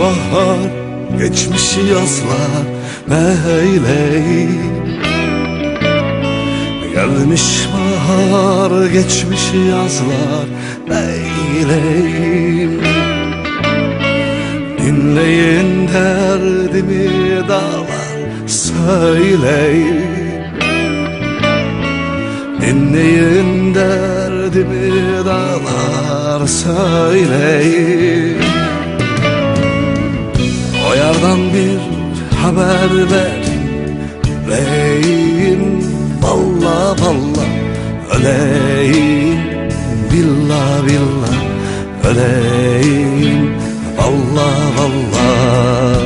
bahar Geçmiş yazlar neyleyim Gelmiş bahar geçmiş yazlar neyleyim Dinleyin derdimi dağlar söyleyin. Dinleyin derdimi dağlar söyleyin O yardan bir haber ver. Öleyim valla valla Öleyim billah billah Öleyim valla valla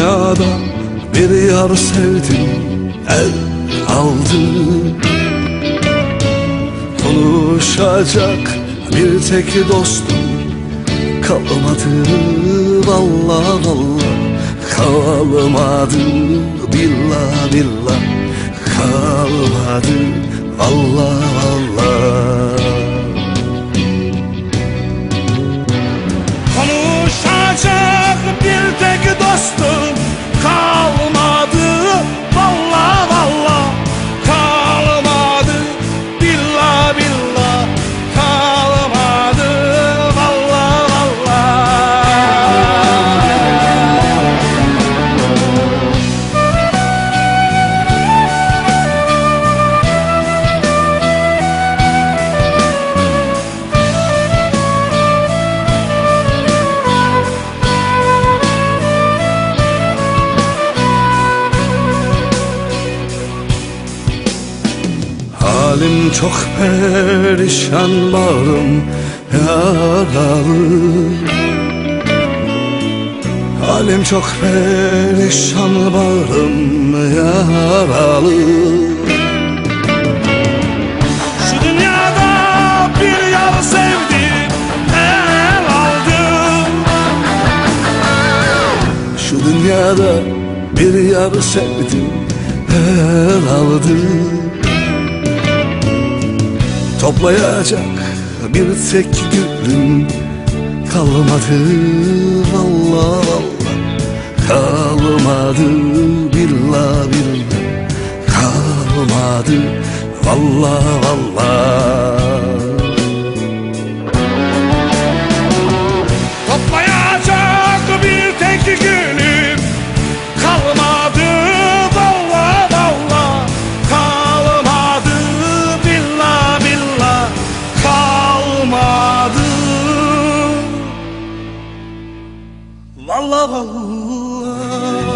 dünyada bir yar sevdim el aldı. Konuşacak bir tek dostum kalmadı valla valla kalmadı billah billah. Kalmadı valla valla Halim çok perişan bağrım yaralı. Halim çok perişan bağrım yaralı. Şu dünyada bir yar sevdim el aldım. Şu dünyada bir yar sevdim el aldım Toplayacak bir tek gülüm kalmadı valla valla. Kalmadı billah billah kalmadı valla valla الله. الله